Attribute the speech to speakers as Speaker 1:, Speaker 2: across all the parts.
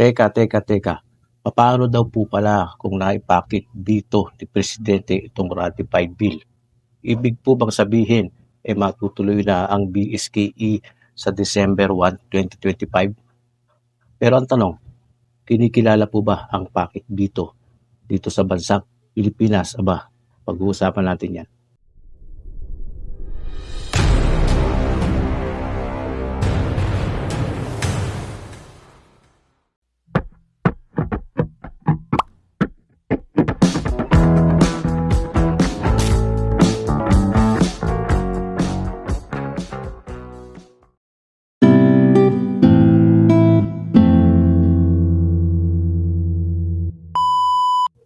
Speaker 1: Teka, teka, teka. Papaano daw po pala kung naipakit dito ni Presidente itong ratified bill? Ibig po bang sabihin, eh matutuloy na ang BSKE sa December 1, 2025? Pero ang tanong, kinikilala po ba ang pakit dito, dito sa bansang Pilipinas? Aba, pag-uusapan natin yan.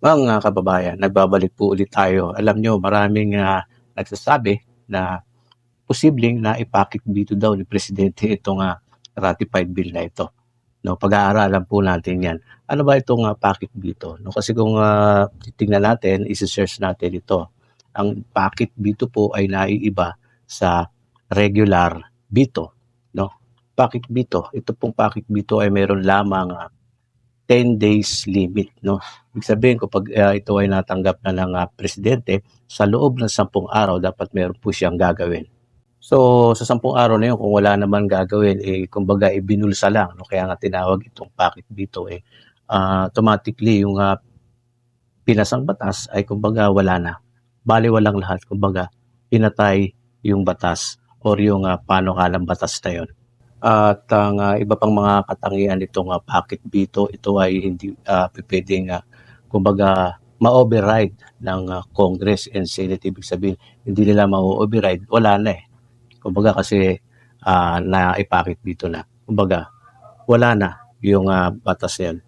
Speaker 1: Mga kababayan, nagbabalik po ulit tayo. Alam nyo, maraming ah, nagsasabi na posibleng na ipakit dito daw ni Presidente itong ah, ratified bill na ito. No, pag-aaralan po natin yan. Ano ba itong uh, packet dito? No, kasi kung ah, titingnan natin, isi-search natin ito. Ang packet dito po ay naiiba sa regular bito. No? Packet bito. Ito pong packet bito ay meron lamang ah, 10 days limit. No? Ibig sabihin, kapag ah, ito ay natanggap na ng ah, presidente, sa loob ng 10 araw, dapat meron po siyang gagawin. So, sa 10 araw na yun, kung wala naman gagawin, eh, kumbaga, ibinulsa lang. No? Kaya nga tinawag itong packet dito, eh, ah, automatically, yung ah, pinasang batas ay kumbaga wala na. Bali walang lahat. Kumbaga, pinatay yung batas or yung uh, panukalang batas na yun. At ang ah, iba pang mga katangian nitong uh, packet bito, ito ay hindi uh, pwedeng uh, kumbaga ma-override ng ah, Congress and Senate. Ibig sabihin, hindi nila ma-override, wala na eh. Kumbaga kasi ah, na-ipakit dito na. Kumbaga, wala na yung ah, batas na yun.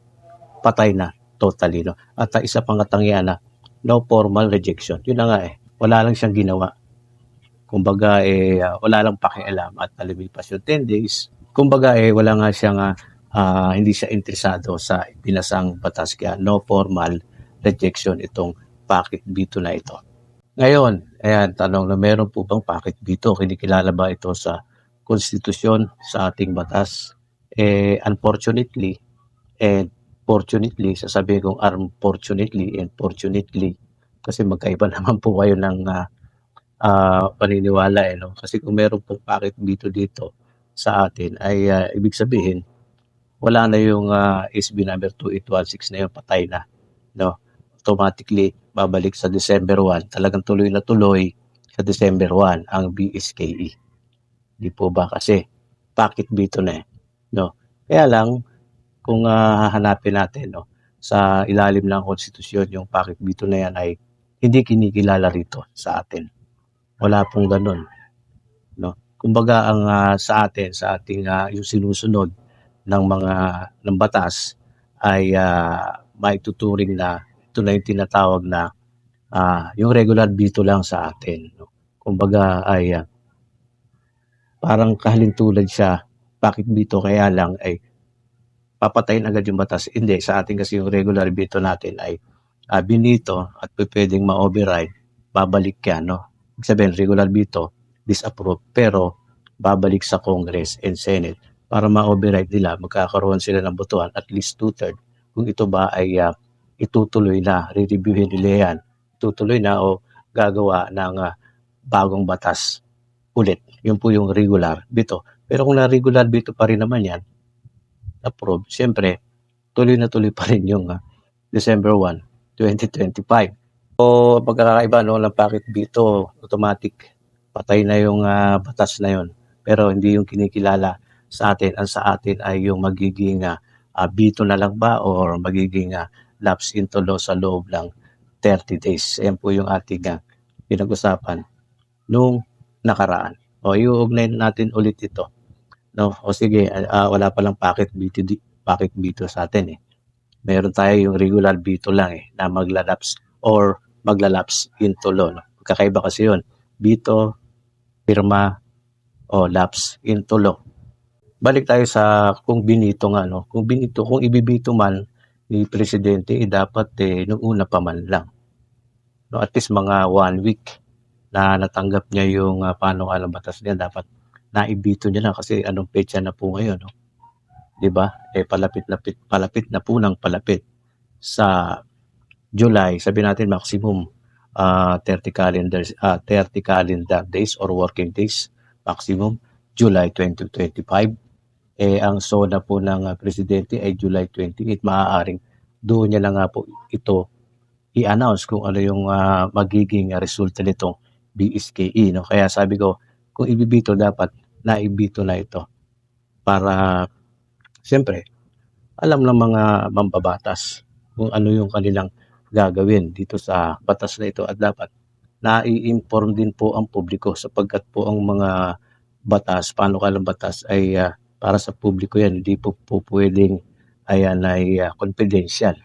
Speaker 1: Patay na, totally. No? At ah, isa pang katangian na, no formal rejection. Yun na nga eh. Wala lang siyang ginawa. Kumbaga eh, ah, wala lang pakialam at nalimipas yung 10 days. Kumbaga eh, wala nga siyang, ah, ah, hindi siya interesado sa pinasang batas kaya no formal rejection itong packet bito na ito. Ngayon, ayan, tanong na meron po bang packet bito? Kinikilala ba ito sa konstitusyon, sa ating batas? Eh, unfortunately, and fortunately, sasabihin kong unfortunately and fortunately, kasi magkaiba naman po kayo ng ah, ah, paniniwala eh, no? Kasi kung meron pong packet dito dito sa atin, ay ah, ibig sabihin, wala na yung ah, SB number 2816 na yun, patay na, no? Automatically, babalik sa December 1, talagang tuloy na tuloy sa December 1 ang BSKE. Di po ba kasi packet dito na eh, no? Kaya lang, kung ah, hahanapin natin, no, sa ilalim ng konstitusyon, yung packet dito na yan ay hindi kinikilala rito sa atin. Wala pong ganun. No? Kumbaga ang ah, sa atin, sa ating ah, yung sinusunod ng mga ng batas ay ah, maituturing na ito na yung tinatawag na ah, yung regular bito lang sa atin. No? Kumbaga ay ah, parang kahalintulad siya, packet bito kaya lang ay papatayin agad yung batas. Hindi, sa atin kasi yung regular bito natin ay ah, binito at pwedeng ma-override, babalik yan, no? Sabihin, regular bito, disapprove, pero babalik sa Congress and Senate para ma-override nila, magkakaroon sila ng botohan, at least two-third, kung ito ba ay ah, itutuloy na, re-reviewin nila yan, tutuloy na o gagawa ng ah, bagong batas ulit. Yun po yung regular bito. Pero kung na-regular bito pa rin naman yan, approve, siyempre, tuloy na tuloy pa rin yung ah, December 1, 2025. So, pagkakaiba no, ng packet bito, automatic, patay na yung ah, batas na yun. Pero hindi yung kinikilala sa atin. Ang sa atin ay yung magiging ah, ah, bito na lang ba or magiging ah, lapse into law sa loob ng 30 days. Yan po yung ating ah, pinag-usapan nung nakaraan. O iuugnay natin ulit ito. No, o sige, ah, wala pa lang packet bito, di- packet bito sa atin eh. Meron tayo yung regular bito lang eh, na maglalaps or maglalaps into law. No? Kakaiba kasi yun. Bito, pirma, o laps into law. Balik tayo sa kung binito nga, no? Kung binito, kung ibibito man ni Presidente, eh, dapat eh, nung una pa man lang. No, at least mga one week na natanggap niya yung uh, paano ka ng batas niya, dapat naibito niya na kasi anong petsa na po ngayon. No? 'di ba? Eh palapit na palapit na po ng palapit sa July, sabi natin maximum ah 30 calendar ah 30 calendar days or working days maximum July 2025. Eh ang SONA po ng ah, presidente ay July 28. Maaaring doon niya na nga po ito i-announce kung ano yung ah, magiging resulta nitong BSKE no. Kaya sabi ko kung ibibito dapat naibito na ito para siyempre alam ng mga mambabatas kung ano yung kanilang gagawin dito sa batas na ito at dapat nai-inform din po ang publiko sapagkat po ang mga batas, panukalang batas ay ah, para sa publiko yan, hindi po, po pwedeng ayan ay ah, confidential.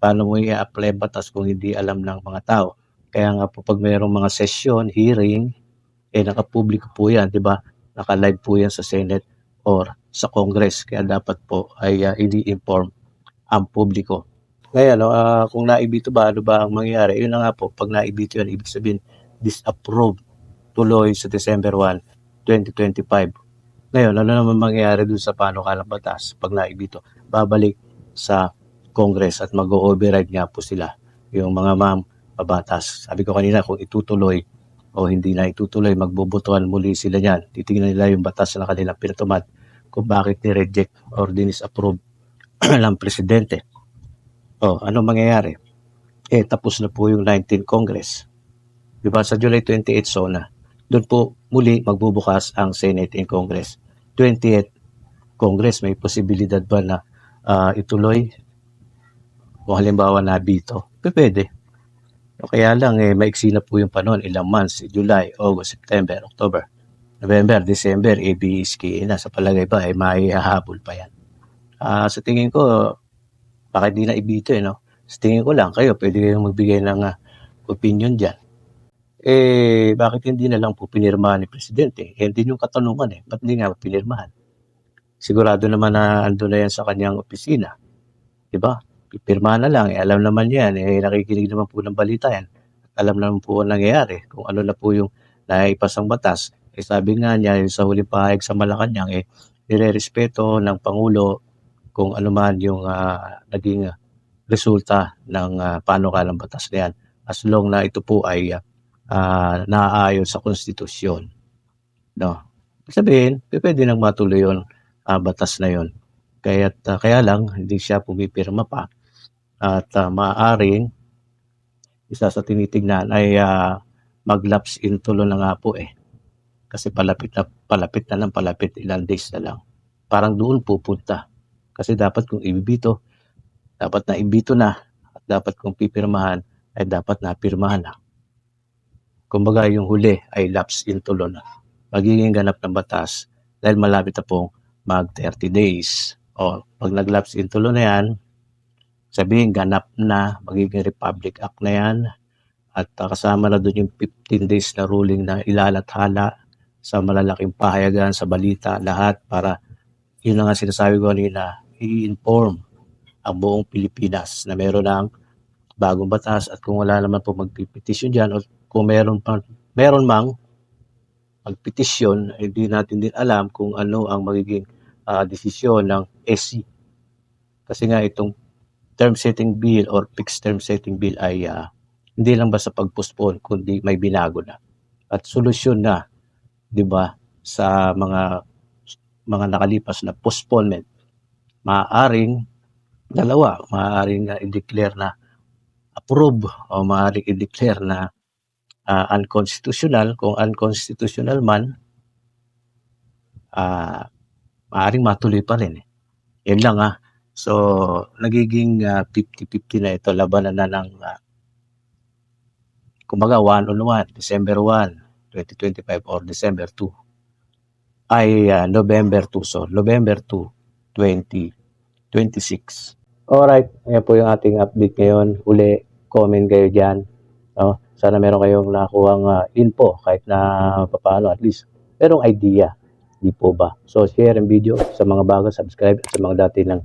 Speaker 1: Paano mo i-apply batas kung hindi alam ng mga tao? Kaya nga po pag mayroong mga session, hearing, eh nakapubliko po yan, di ba? Naka-live po yan sa Senate or sa Congress. Kaya dapat po ay ah, ini-inform ang publiko. Ngayon, ah, kung naibito ba, ano ba ang mangyayari? Yun na nga po, pag naibito yan, ibig sabihin, disapprove tuloy sa December 1, 2025. Ngayon, ano naman mangyayari dun sa panukalang batas pag naibito? Babalik sa Congress at mag-override nga po sila yung mga ma'am pabatas. Sabi ko kanina, kung itutuloy o hindi na itutuloy, magbubutuhan muli sila niyan. Titingnan nila yung batas na kanilang pinatumat kung bakit ni-reject or dinisapprove ng presidente. O, ano mangyayari? Eh, tapos na po yung 19 Congress. Di ba? Sa July 28, SONA. Doon po muli magbubukas ang Senate and Congress. 28 Congress, may posibilidad ba na ah, ituloy? Kung halimbawa na bito, pwede. O kaya lang, eh, maiksi na po yung panahon, ilang months, July, August, September, October, November, December, ABSK na sa palagay ba, eh, maihahabol pa yan. Ah, sa tingin ko, bakit di na ibito eh, no? Sa tingin ko lang, kayo, pwede kayong magbigay ng ah, opinion dyan. Eh, bakit hindi na lang po pinirmahan ni Presidente? Eh, din yung katanungan eh, ba't hindi nga pinirmahan? Sigurado naman na ando na yan sa kanyang opisina. Di ba? Pipirmahan na lang, eh, alam naman yan, eh, nakikinig naman po ng balita yan. Alam naman po ang nangyayari, kung ano na po yung naipasang batas. Eh, sabi nga niya, yung sa huling pahayag sa Malacanang, eh, nire-respeto ng Pangulo kung ano man yung ah, naging resulta ng uh, panukalang batas na yan as long na ito po ay ah, naaayon sa konstitusyon. No. Sabihin, pwede nang matuloy yung ah, batas na yon. Kaya, kaya lang, hindi siya pumipirma pa. At ah, maaaring, isa sa tinitignan ay ah, mag-lapse in tulo na nga po eh. Kasi palapit na palapit na lang, palapit ilang days na lang. Parang doon pupunta. Kasi dapat kung ibibito, dapat na ibito na. At dapat kung pipirmahan, ay dapat na pirmahan na. Kumbaga yung huli ay lapse in tulo na. Magiging ganap ng batas dahil malapit na pong mag 30 days. O pag nag-lapse in tulo na yan, sabihin ganap na, magiging Republic Act na yan. At uh, kasama na doon yung 15 days na ruling na ilalathala sa malalaking pahayagan, sa balita, lahat para yun na nga sinasabi ko kanina, i-inform ang buong Pilipinas na meron ng bagong batas at kung wala naman po magpipetisyon dyan o kung meron pa, meron mang magpetisyon, hindi natin din alam kung ano ang magiging ah, desisyon ng SC. Kasi nga itong term setting bill or fixed term setting bill ay ah, hindi lang basta pag-postpone kundi may binago na at solusyon na 'di ba sa mga mga nakalipas na postponement maaaring dalawa maaaring uh, i-declare na approve o maaaring i-declare na ah, unconstitutional kung unconstitutional man ah maaaring matuloy pa rin eh. Yan lang ah. So, nagiging ah, 50-50 na ito. Labanan na ng, ah, kumbaga, 1 on 1, December 1, 2025 or December 2 ay ah, November 2. So, November 2, 2026. Alright, ayan po yung ating update ngayon. Uli, comment kayo dyan. No? Sana meron kayong nakuhang ah, info kahit na paano at least merong idea. Di po ba? So, share ang video sa mga bago, subscribe at sa mga dati lang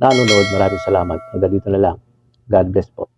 Speaker 1: nanonood. Maraming salamat. Hanggang dito na lang. God bless po.